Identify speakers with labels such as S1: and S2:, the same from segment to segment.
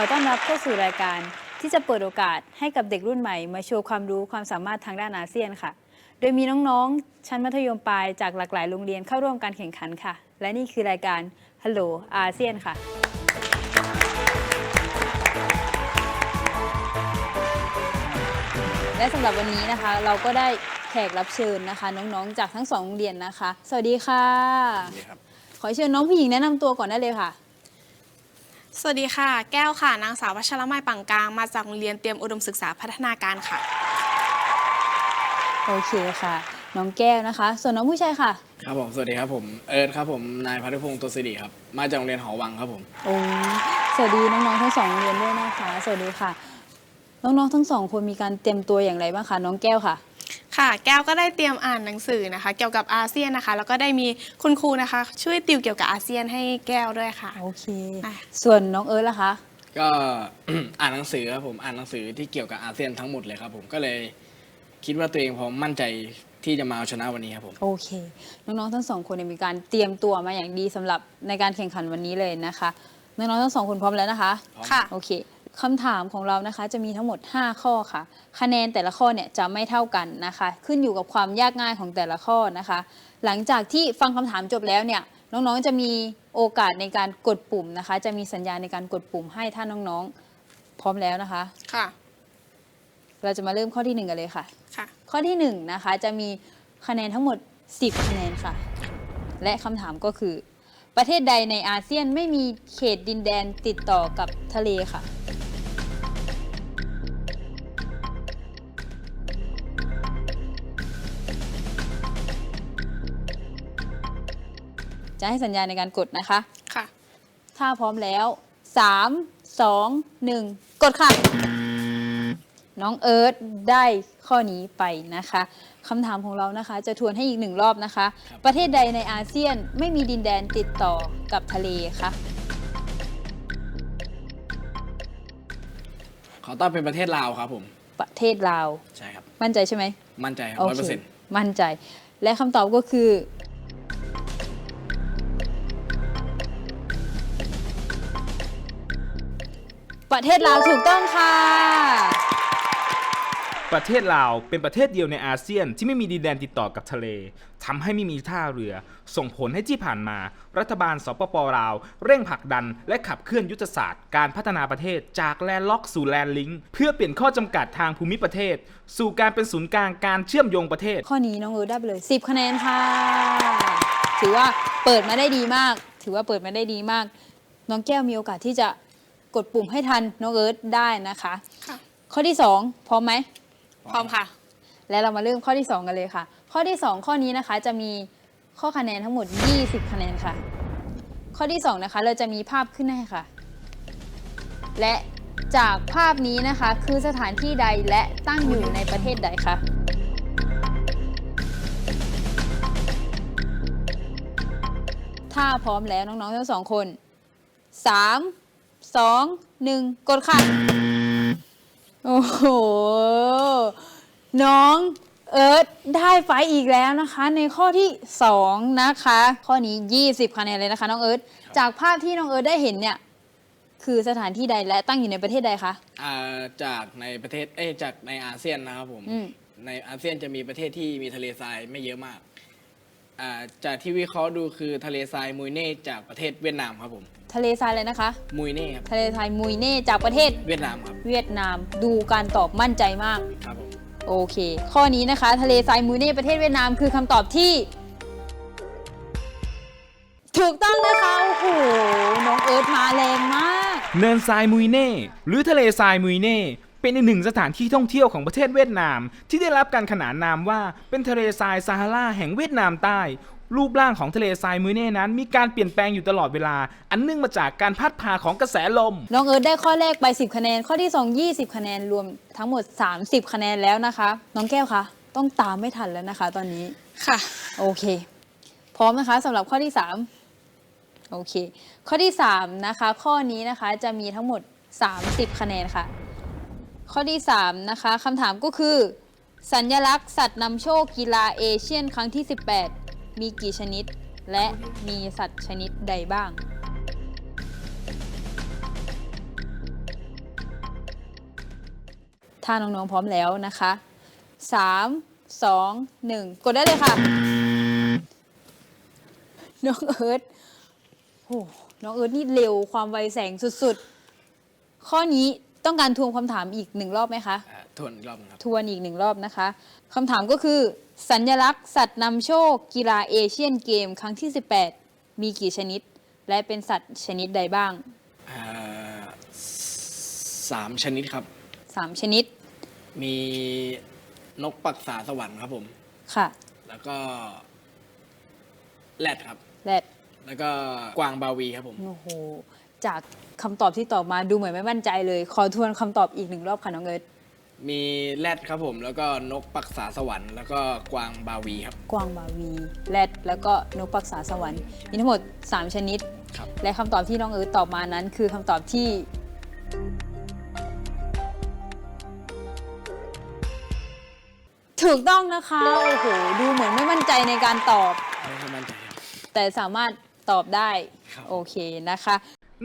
S1: อต้อนรับเข้าสู่รายการที่จะเปิดโอกาสให้กับเด็กรุ่นใหม่ มาโชว์ความรู้ความสามารถทางด้านอาเซียนค่ะ โดยมีน้องๆ ชั้นมัธยมปลายจากหลากหลายโรงเรียนเข้าร่วมการแข่งขันค่ะ และนี่คือรายการฮัลโหลอาเซียนค่ะ และสำหรับวันนี้นะคะ เราก็ได้แขกรับเชิญนะคะ น้องๆ จากทั้งสองโรงเรียนนะคะ สวัสดีค่ะ
S2: นี่ครับ
S1: ขอเชิญน้องผู้หญิงแนะนำตัวก่อนได้เลยค่ะ
S3: สวัสดีค่ะ แก้วค่ะ นางสาววัชรไมยปังกลาง มาจากโรงเรียนเตรียมอุดมศึกษาพัฒนาการค่ะ
S1: โอเคค่ะ น้องแก้วนะคะ ส่วนน้องผู้ชายค่ะ
S2: ครับผม สวัสดีครับผมเอิร์ธครับผมนายพัฒพงศ์ตัวสิริครับ มาจากโรงเรียนหอวังครับผม
S1: โอ้สวัสดีน้องๆทั้งสองโรงเรียนด้วยนะคะ สวัสดีค่ะ น้องๆทั้งสองคนมีการเตรียมตัวอย่างไรบ้างคะ น้องแก้วค่ะ
S3: ค่ะแก้วก็ได้เตรียมอ่านหนังสือนะคะ เกี่ยวกับอาเซียนนะคะ แล้วก็ได้มีคุณครูนะคะ ช่วยติวเกี่ยวกับอาเซียนให้แก้วด้วยค่ะ
S1: โอเค
S3: อะ
S1: ส่วนน้องเอิร์ธล่ะคะ
S2: ก็ อ่านหนังสือครับผมอ่านหนังสือที่เกี่ยวกับอาเซียนทั้งหมดเลยครับผมก็เลยคิดว่าตัวเองพร้อมมั่นใจที่จะมาเอาชนะวันนี้ครับผม
S1: โอเค น้องๆทั้งสองคนเนี่ยมีการเตรียมตัวมาอย่างดีสำหรับในการแข่งขันวันนี้เลยนะคะ น้องๆทั้งสองคนพร้อมแล้วนะคะ
S2: พร้อม
S3: ค่ะ
S1: โอเค คำถามของเรานะคะจะมีทั้งหมด 5 ข้อค่ะ คะแนนแต่ละข้อเนี่ยจะไม่เท่ากันนะคะ ขึ้นอยู่กับความยากง่ายของแต่ละข้อนะคะ หลังจากที่ฟังคำถามจบแล้วเนี่ยน้องๆจะมีโอกาสในการกดปุ่มนะคะ จะมีสัญญาณในการกดปุ่มให้ถ้าน้องๆ พร้อมแล้วนะคะ
S3: ค่ะ
S1: เราจะมาเริ่มข้อที่หนึ่งกันเลยค่ะ
S3: ค่ะ
S1: ข้อที่หนึ่งนะคะจะมีคะแนนทั้งหมด 10 คะแนนค่ะ และคำถามก็คือ ประเทศใดในอาเซียนไม่มีเขตดินแดนติดต่อกับทะเลค่ะ จะให้สัญญาณในการกดนะคะ
S3: ค่ะ
S1: ถ้าพร้อมแล้ว 3 2 1 กดค่ะ น้องเอิร์ธได้ข้อนี้ไปนะคะคำถามของเรานะคะ จะทวนให้อีกหนึ่งรอบนะคะ
S2: ครับ
S1: ประเทศใดในอาเซียนไม่มีดินแดนติดต่อกับทะเลคะ
S2: ขอตอบเป็นประเทศลาวครับผม
S1: ประเทศลาว
S2: ใช่ครับ
S1: มั่นใจใช่ไหม
S2: มั่นใจครับ
S1: โอ
S2: ร้อยเปอ
S1: เค
S2: ร์เซ็นต์
S1: มั่นใจ และคำตอบก็คือ ประเทศลาวถูกต้องค่ะ
S4: ประเทศลาวเป็นประเทศเดียวในอาเซียนที่ไม่มีดินแดนติดต่อกับทะเลทำให้ไม่มีท่าเรือ ส่งผลให้ที่ผ่านมา รัฐบาลสปปลาว เร่งผลักดัน และขับเคลื่อนยุทธศาสตร์การพัฒนาประเทศจากแลนด์ล็อกสู่แลนด์ลิงก์เพื่อเปลี่ยนข้อจำกัดทางภูมิประเทศ สู่การเป็นศูนย์กลางการเชื่อมโยงประเทศ
S1: ข้อนี้น้องเอิร์ธได้ไปเลย 10 คะแนนค่ะ ถือว่าเปิดมาได้ดีมาก ถือว่าเปิดมาได้ดีมาก น้องแก้วมีโอกาสที่จะ กดปุ่มให้ทันน้องเอิร์ธได้นะคะ
S3: ค่ะ
S1: ข้อที่ 2 พร้อมไหม
S3: พร้อมค่ะ
S1: และเรามาเริ่มข้อที่ 2 กันเลยค่ะ ข้อที่ 2 ข้อนี้นะคะจะมีข้อคะแนนทั้งหมด 20 คะแนนค่ะ ข้อที่ 2 นะคะ เราจะมีภาพขึ้นให้ค่ะ และจากภาพนี้นะคะ คือสถานที่ใดและตั้งอยู่ในประเทศใดคะถ้าพร้อมแล้วน้องๆทั้งสองคน 3 2 1กดค่ะ โอ้โห น้องเอิร์ธได้ไฟอีกแล้วนะคะ ในข้อที่ 2 นะคะ ข้อนี้ 20คะแนนเลยนะคะ น้องเอิร์ธจากภาพที่น้องเอิร์ธได้เห็นเนี่ย คือสถานที่ใดและตั้งอยู่ในประเทศใดคะ
S2: อ่าจากในประเทศเอ้ยจากในอาเซียนนะครับผม
S1: อืม
S2: ในอาเซียนจะมีประเทศที่มีทะเลทรายไม่เยอะมาก อ่าจากที่วิเคราะห์ดูคือทะเลทรายมุยเน่จากประเทศเวียดนามครับผม
S1: ทะเลทรายเลยนะคะ
S2: มุยเน่ครับ
S1: ทะเลทรายมุยเน่จากประเทศ
S2: เวียดนามครับ
S1: เวียดนาม ดูการตอบมั่นใจมาก
S2: ครับผม
S1: โอเค ข้อนี้นะคะ ทะเลทรายมุยเน่ประเทศเวียดนามคือคำตอบที่ ถูกต้องนะคะ โอ้โห น้องเอิร์ธมาแรงมาก
S4: เนินทรายมุยเน่ หรือทะเลทรายมุยเน่ เป็นอีกหนึ่งสถานที่ท่องเที่ยวของประเทศเวียดนาม ที่ได้รับการขนานนามว่าเป็นทะเลทรายซาฮาราแห่งเวียดนามใต้ รูปร่างของทะเลทรายมุยเน่นั้น มีการเปลี่ยนแปลงอยู่ตลอดเวลา อันเนื่องมาจากการพัดพาของกระแสลม
S1: น้องเอิร์ธได้ข้อแรกไป 10 คะแนน ข้อที่ 2 20 คะแนนรวมทั้งหมด 30 คะแนนแล้วนะคะ น้องแก้วคะต้องตามไม่ทันแล้วนะคะ ตอนนี้
S3: ค่ะ
S1: โอเค พร้อมนะคะสำหรับข้อที่ 3 โอเค ข้อที่ 3 นะคะ ข้อนี้นะคะจะมีทั้งหมด 30 คะแนนค่ะ ข้อที่ 3 นะคะคำถามก็คือ สัญลักษณ์สัตว์นำโชคกีฬาเอเชียนครั้งที่ 18 มีกี่ชนิด และมีสัตว์ชนิดใดบ้าง ถ้าน้องๆพร้อมแล้วนะคะ 3 2 1 กดได้เลยค่ะ น้องเอิร์ธโอ้น้องเอิร์ธนี่เร็วความไวแสงสุดๆ ข้อนี้ ต้องการทวงคำถามอีกหนึ่งรอบไหมคะ
S2: อ่าทวนอีกรอบหนึงครับ
S1: ทวนอีกหนึ่งรอบนะคะคำถามก็คือ สัญลักษณ์สัตว์นำโชค กีฬาเอเชียนเกม ครั้งที่ 18 มีกี่ชนิด และเป็นสัตว์ชนิดใดบ้าง
S2: อ่าสามชนิดครับ
S1: 3 ชนิด
S2: มีนกปักษาสวรรค์ครับผม
S1: ค่ะ
S2: แล้วก็แรดครับ
S1: และ
S2: แล้วก็กวางบาวีครับผม
S1: โอ้โห จากคำตอบที่ตอบมาดูเหมือนไม่มั่นใจเลย ขอทวนคำตอบอีกหนึ่งรอบค่ะน้องเอิร์ธ
S2: มีแรดครับผมแล้วก็นกปักษาสวรรค์แล้วก็กวางบาวีครับ
S1: กวางบาวีแรดแล้วก็นกปักษาสวรรค์มีทั้งหมด 3 ชนิด
S2: ครับ
S1: และคำตอบที่น้องเอิร์ธตอบมานั้น คือคำตอบที่ถูกต้องนะคะโอ้โหดูเหมือนไม่มั่นใจในการตอบ
S2: ไม่ค่อยมั่นใจครับ
S1: แต่สามารถตอบได้
S2: ครับ
S1: โอเคนะคะ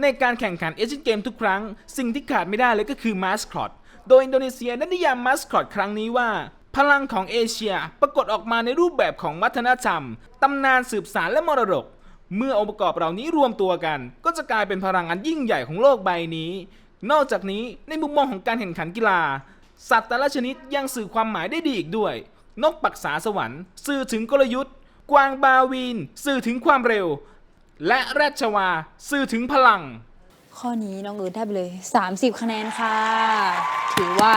S4: ในการแข่งขันเอเชียนเกมทุกครั้ง สิ่งที่ขาดไม่ได้เลยก็คือมาสคอตโดยอินโดนีเซียได้นิยามมาสคอตครั้งนี้ว่า พลังของเอเชียปรากฏออกมาในรูปแบบของวัฒนธรรม ตำนานสืบสารและมรดก เมื่อองค์ประกอบเหล่านี้รวมตัวกัน ก็จะกลายเป็นพลังอันยิ่งใหญ่ของโลกใบนี้ นอกจากนี้ในมุมมองของการแข่งขันกีฬา สัตว์แต่ละชนิดยังสื่อความหมายได้ดีอีกด้วย นกปักษาสวรรค์ สื่อถึงกลยุทธ์ กวางบาวีน สื่อถึงความเร็ว และรดชวาสื่อถึงพลัง
S1: ข้อนี้น้องเอิร์ธได้ไปเลย 30 คะแนนค่ะ ถือว่า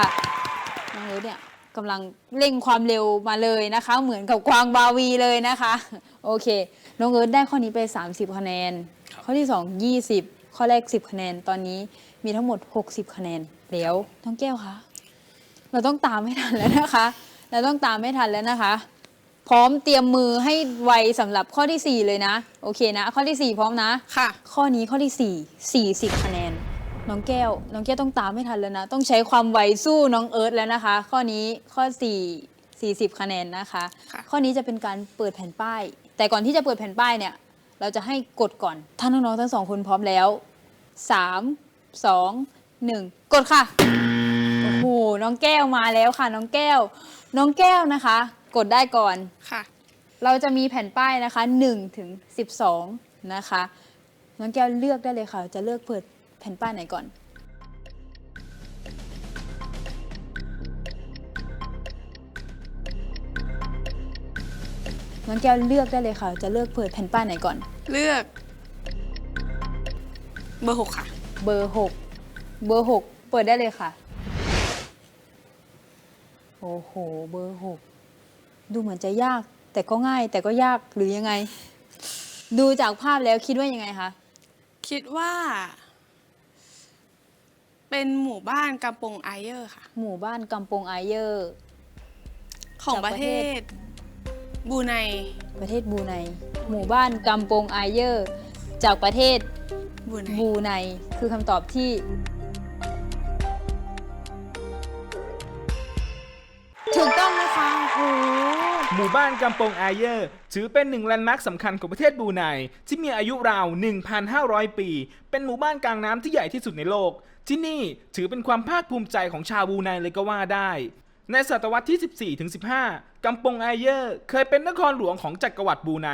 S1: น้องเอิร์ธเนี่ยกำลังเร่งความเร็วมาเลยนะคะ เหมือนกับกวางบาวีเลยนะคะ โอเค น้องเอิร์ธได้ข้อนี้ไป 30 คะแนน ข้อที่ 2 20 ข้อแรก 10 คะแนน ตอนนี้มีทั้งหมด 60 คะแนนแล้วน้องแก้วคะ เราต้องตามไม่ทันแล้วนะคะ เราต้องตามไม่ทันแล้วนะคะ พร้อมเตรียมมือให้ไวสำหรับข้อทีสี่4 เลยนะ โอเคนะ ข้อทีสี่ 4 พร้อมนะ
S3: ค่ะ
S1: ข้อนี้ข้อที่ 4 40 คะแนน น้องแก้ว น้องแก้วต้องตามไม่ทันแล้วนะ ต้องใช้ความไวสู้น้องเอิร์ธแล้วนะคะ ข้อนี้ข้อ 4 40 คะแนนนะคะ
S3: ค่ะ
S1: ข้อนี้จะเป็นการเปิดแผ่นป้าย แต่ก่อนที่จะเปิดแผ่นป้ายเนี่ย เราจะให้กดก่อน ถ้าน้องๆทั้งสองคนพร้อมแล้ว 3 2 1 กดค่ะ โอ้โห น้องแก้วมาแล้วค่ะ น้องแก้ว น้องแก้วนะคะ กดได้ก่อน
S3: ค่ะ
S1: เราจะมีแผ่นป้ายนะคะ1ถึง12 นะคะ น้องแก้วเลือกได้เลยค่ะ จะเลือกเปิดแผ่นป้ายไหนก่อน น้องแก้วเลือกได้เลยค่ะ จะเลือกเปิดแผ่นป้ายไหนก่อน
S3: เลือก เบอร์หกค่ะ
S1: เบอร์6เบอร์6เปิดได้เลยค่ะ โอ้โห เบอร์6 ดูเหมือนจะยาก แต่ก็ง่าย แต่ก็ยากหรือยังไง ดูจากภาพแล้วคิดว่ายังไงคะ
S3: คิดว่า เป็นหมู่บ้านกำปงไอเยอร์ค่ะ
S1: หมู่บ้านกำปงไอเยอร์
S3: ของ
S1: จาก
S3: ป
S1: ประระ
S3: เท
S1: เท
S3: ศบรูไน
S1: ประเทศบรูไนหมู่บ้านกำปงไอเยอร์ จากประเทศ
S3: บรูไน
S1: บรูไนคือคำตอบที่ถูกต้องนะคะโอ้โห
S4: มู่บ้านกำปงอาเยอร์ ถือเป็นหนึ่งแลนด์มาร์คสำคัญของประเทศบรูไนที่มีอายุราว 1,500 ปี เป็นหมู่บ้านกลางน้ำที่ใหญ่ที่สุดในโลก ที่นี่ถือเป็นความภาคภูมิใจของชาวบรูไนเลยก็ว่าได้ในศตวรรษที่ 14 ถึง 15 กำปงอาเยอร์ เคยเป็นนครหลวงของจักรวรรดิบูไน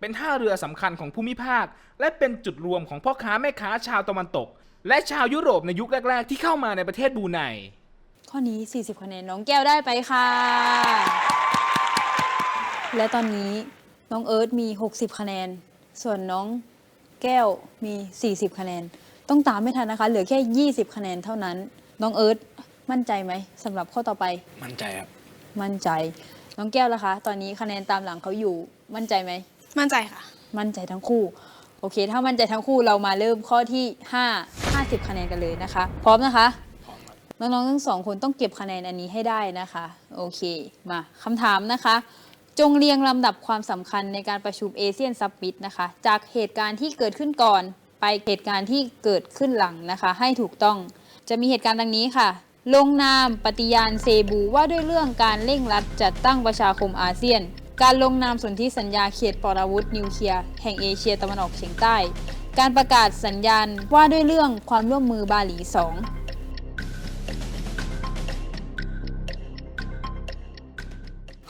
S4: เป็นท่าเรือสำคัญของภูมิภาค และเป็นจุดรวมของพ่อค้าแม่ค้าชาวตะวันตก และชาวยุโรปในยุคแรก ๆ ที่เข้ามาในประเทศบูไน
S1: ข้อนี้ 40 คะแนนน้องแก้วได้ไปค่ะ และตอนนี้น้องเอิร์ธมี 60 คะแนน ส่วนน้องแก้วมี 40 คะแนน ต้องตามไม่ทันนะคะ เหลือแค่ 20 คะแนนเท่านั้น น้องเอิร์ธมั่นใจไหมสำหรับข้อต่อไป
S2: มั่นใจครับ
S1: มั่นใจ น้องแก้วล่ะคะ ตอนนี้คะแนนตามหลังเขาอยู่ มั่นใจไหม
S3: มั่นใจค่ะ
S1: มั่นใจทั้งคู่ โอเค ถ้ามั่นใจทั้งคู่เรามาเริ่มข้อที่ 5 50 คะแนนกันเลยนะคะ พร้อมนะคะ
S2: พร้อมครับ
S1: น้องๆทั้งสองคนต้องเก็บคะแนนอันนี้ให้ได้นะคะ โอเค มาคำถามนะคะ จงเรียงลำดับความสำคัญในการประชุมเอเชียนซับมิตนะคะ จากเหตุการณ์ที่เกิดขึ้นก่อน ไปเหตุการณ์ที่เกิดขึ้นหลังนะคะ ให้ถูกต้อง จะมีเหตุการณ์ดังนี้ค่ะ ลงนามปฏิญาณเซบูว่าด้วยเรื่องการเร่งรัดจัดตั้งประชาคมอาเซียน การลงนามสนธิสัญญาเขตปรวุธนิวเคลียร์แห่งเอเชียตะวันออกเฉียงใต้ การประกาศสัญญาณว่าด้วยเรื่องความร่วมมือบาหลี 2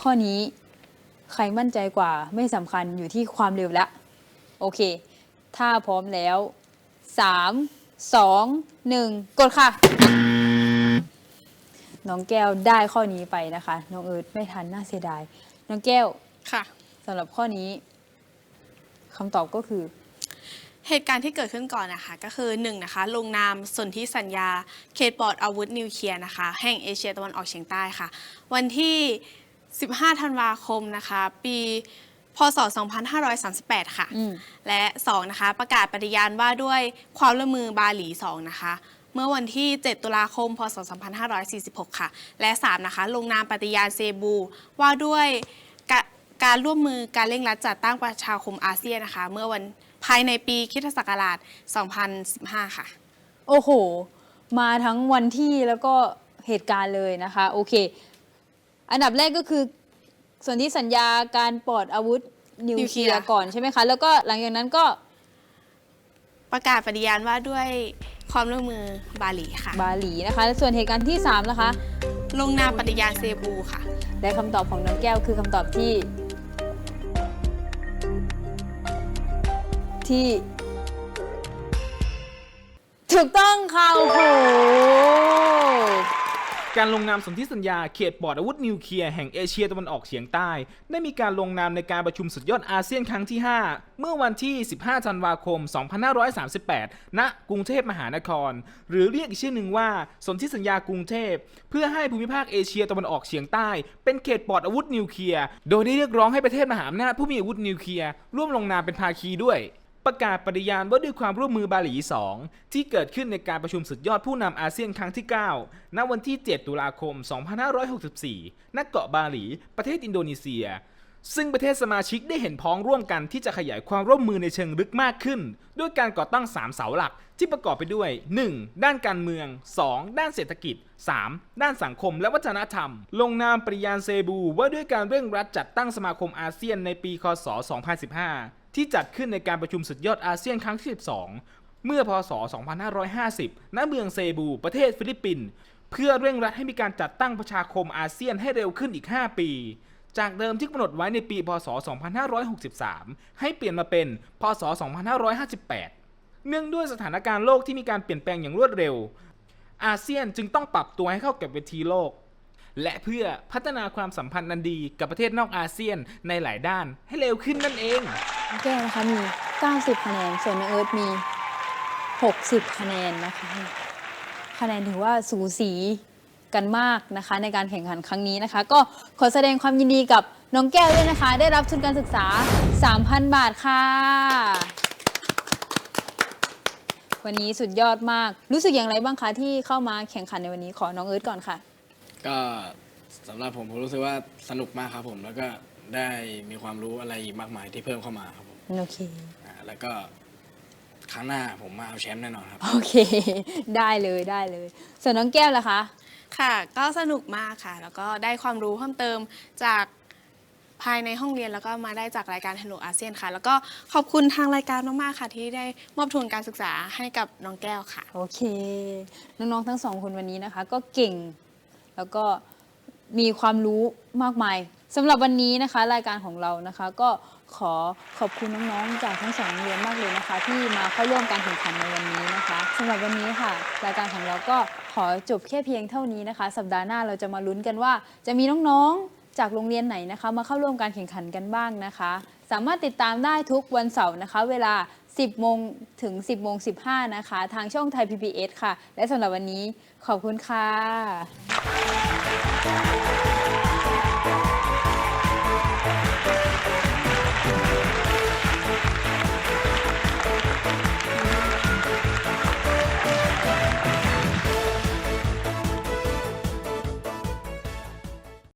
S1: ข้อนี้ ใครมั่นใจกว่าไม่สำคัญอยู่ที่ความเร็วแล้วโอเค ถ้าพร้อมแล้ว 3 2 1 กดค่ะ น้องแก้วได้ข้อนี้ไปนะคะ น้องเอิร์ธไม่ทันน่าเสียดาย น้องแก้ว
S3: ค่ะ
S1: สำหรับข้อนี้คำตอบก็คือ
S3: เหตุการณ์ที่เกิดขึ้นก่อนนะคะ ก็คือ1นะคะลงนามสนธิสัญญาเขตปลอดอาวุธนิวเคลียร์นะคะ แห่งเอเชียตะวันออกเฉียงใต้ค่ะ วันที่ 15 ธันวาคมนะคะ ปีพศ 2538 ค่ะ
S1: อืม
S3: และ 2 นะคะ ประกาศปฏิญาณว่าด้วยความร่วมมือบาหลี 2 นะคะ เมื่อวันที่ 7 ตุลาคม พศ 2546 ค่ะ และ 3 นะคะ ลงนามปฏิญาณเซบู ว่าด้วยกะการร่วมมือการเร่งรัดจัดตั้งประชาคมอาเซียนนะคะ เมื่อวันภายในปีคริสตศักราช 2015 ค่ะ
S1: โอ้โห มาทั้งวันที่แล้วก็เหตุการณ์เลยนะคะ โอเค อันดับแรกก็คือส่วนที่สัญญาการปลอดอาวุธนิว
S3: นิว
S1: เค
S3: เคลี
S1: ลี
S3: ย
S1: ย
S3: ร์
S1: ร์ก่อนใช่ไหมคะ แล้วก็หลังจากนั้นก็
S3: ประกาศปฏิญาณว่าด้วยความร่วมมือบาหลีค่ะ
S1: บาหลีนะคะส่วนเหตุการณ์ที่3นะคะ
S3: ลงนามปฏิญาณเซบูค่ะ
S1: และคำตอบของน้องแก้วคือคำตอบที่ ที่ ถูกต้องค่ะโอ้โห
S4: การลงนามสนธิสัญญาเขตปลอดอาวุธนิวเคลียร์แห่งเอเชียตะวันออกเฉียงใต้ ได้มีการลงนามในการประชุมสุดยอดอาเซียนครั้งที่ 5 เมื่อวันที่ 15 ธันวาคม 2538 ณ กรุงเทพมหานคร หรือเรียกอีกชื่อหนึ่งว่าสนธิสัญญากรุงเทพ เพื่อให้ภูมิภาคเอเชียตะวันออกเฉียงใต้ เป็นเขตปลอดอาวุธนิวเคลียร์ โดยได้เรียกร้องให้ประเทศมหาอำนาจผู้มีอาวุธนิวเคลียร์ร่วมลงนามเป็นภาคีด้วย ประกาศปฏิญาณว่าด้วยความร่วมมือบาหลี 2 ที่เกิดขึ้นในการประชุมสุดยอดผู้นำอาเซียนครั้งที่ 9 ณ วันที่ 7 ตุลาคม 2564 ณ เกาะบาหลี ประเทศอินโดนีเซีย ซึ่งประเทศสมาชิกได้เห็นพ้องร่วมกันที่จะขยายความร่วมมือในเชิงลึกมากขึ้น ด้วยการก่อตั้ง 3 เสาหลักที่ประกอบไปด้วย 1. ด้านการเมือง 2. ด้านเศรษฐกิจ 3. ด้านสังคมและวัฒนธรรม ลงนามปริญาณเซบูว่าด้วยการเร่งรัดจัดตั้งสมาคมอาเซียนในปี คศ 2015 ที่จัดขึ้นในการประชุมสุดยอดอาเซียนครั้งที่ 12 เมื่อพศ 2550 ณ เมืองเซบู ประเทศฟิลิปปินส์ เพื่อเร่งรัดให้มีการจัดตั้งประชาคมอาเซียนให้เร็วขึ้นอีก 5 ปี จากเดิมที่กำหนดไว้ในปี พศ 2563 ให้เปลี่ยนมาเป็น พศ 2558 เนื่องด้วยสถานการณ์โลกที่มีการเปลี่ยนแปลงอย่างรวดเร็ว อาเซียนจึงต้องปรับตัวให้เข้ากับเวทีโลก และเพื่อพัฒนาความสัมพันธ์นันดีกับประเทศนอกอาเซียนในหลายด้านให้เร็วขึ้นนั่นเอ
S1: งแก้วนะคะมี 90 คะแนน ส่วนน้องเอิร์ธมี 60 คะแนนนะคะ คะแนนถือว่าสูสีกันมากนะคะ ในการแข่งขันครั้งนี้นะคะ ก็ขอแสดงความยินดีกับน้องแก้วด้วยนะคะ ได้รับทุนการศึกษา 3,000 บาทค่ะ วันนี้สุดยอดมาก รู้สึกอย่างไรบ้างคะที่เข้ามาแข่งขันในวันนี้ขอน้องเอิร์ธก่อนค่ะ
S2: ก็สำหรับผมผมรู้สึกว่าสนุกมากครับผม แล้วก็ได้มีความรู้อะไรอีกมากมายที่เพิ่มเข้ามาครับผม
S1: โอเค
S2: อ่าแล้วก็ครั้งหน้าผมมาเอาแชมป์แน่นอนครับ
S1: โอเค ได้เลยได้เลย ส่วนน้องแก้วล่ะคะ
S3: ค่ะ ก็สนุกมากค่ะ แล้วก็ได้ความรู้เพิ่มเติมจากภายในห้องเรียนแล้วก็มาได้จากรายการ Hello อาเซียนค่ะ แล้วก็ขอบคุณทางรายการมากๆค่ะ ที่ได้มอบทุนการศึกษาให้กับน้องแก้วค่ะ
S1: โอเค น้องๆทั้งสองคนวันนี้นะคะ ก็เก่ง แล้วก็มีความรู้มากมายสำหรับวันนี้นะคะ รายการของเรานะคะ ก็ขอขอบคุณน้องๆ จากทั้งสองโรงเรียนมากเลยนะคะ ที่มาเข้าร่วมการแข่งขันในวันนี้นะคะสำหรับวันนี้ค่ะ รายการของเราก็ขอจบแค่เพียงเท่านี้นะคะ สัปดาห์หน้าเราจะมาลุ้นกันว่า จะมีน้องๆ จากโรงเรียนไหนนะคะมาเข้าร่วมการแข่งขันกันบ้างนะคะ สามารถติดตามได้ทุกวันเสาร์นะคะ เวลา 10โมงถึง 10โมง15 นะคะ ทางช่องไทย PBS ค่ะ และสำหรับวันนี้ขอบคุณค่ะ